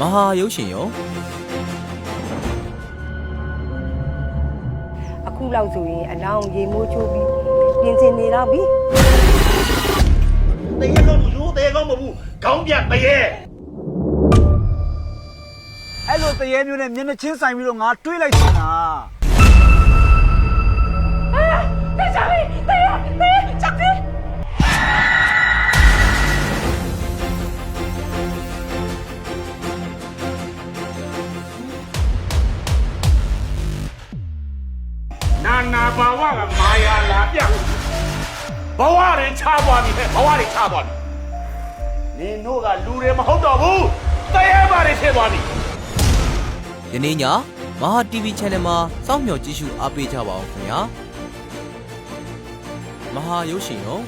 မဟာရုပ်ရှင်ရောအခုလောက်ဆိုရင်အလောင်းရေမိုးချိုးပြီးပြင်ဆင်နေတော့ပြီတရေကောင်းလူတရေကောင်းမဟုတ်ဘူးခေါင်းပြတ်တရေအဲ့လိုတရေမျိုးနဲ့မျက်နှာချင်းဆိုင်ပြီးတော့ငါတွေးလိုက်ချင်တာ နာနာဘာဝကမာယာလာပြဘဝတွေချသွားပြီဟဲ့ဘဝတွေချသွားပြီနင်တို့ကလူတွေမဟုတ်တော့ဘူးတရေပါတွေဖြစ်သွားပြီယနေ့ညမဟာ TV Channel မှာစောင့်မျှော်ကြည့်ရှုအားပေးကြပါအောင်ခင်ဗျာမဟာရုပ်ရှင်ရော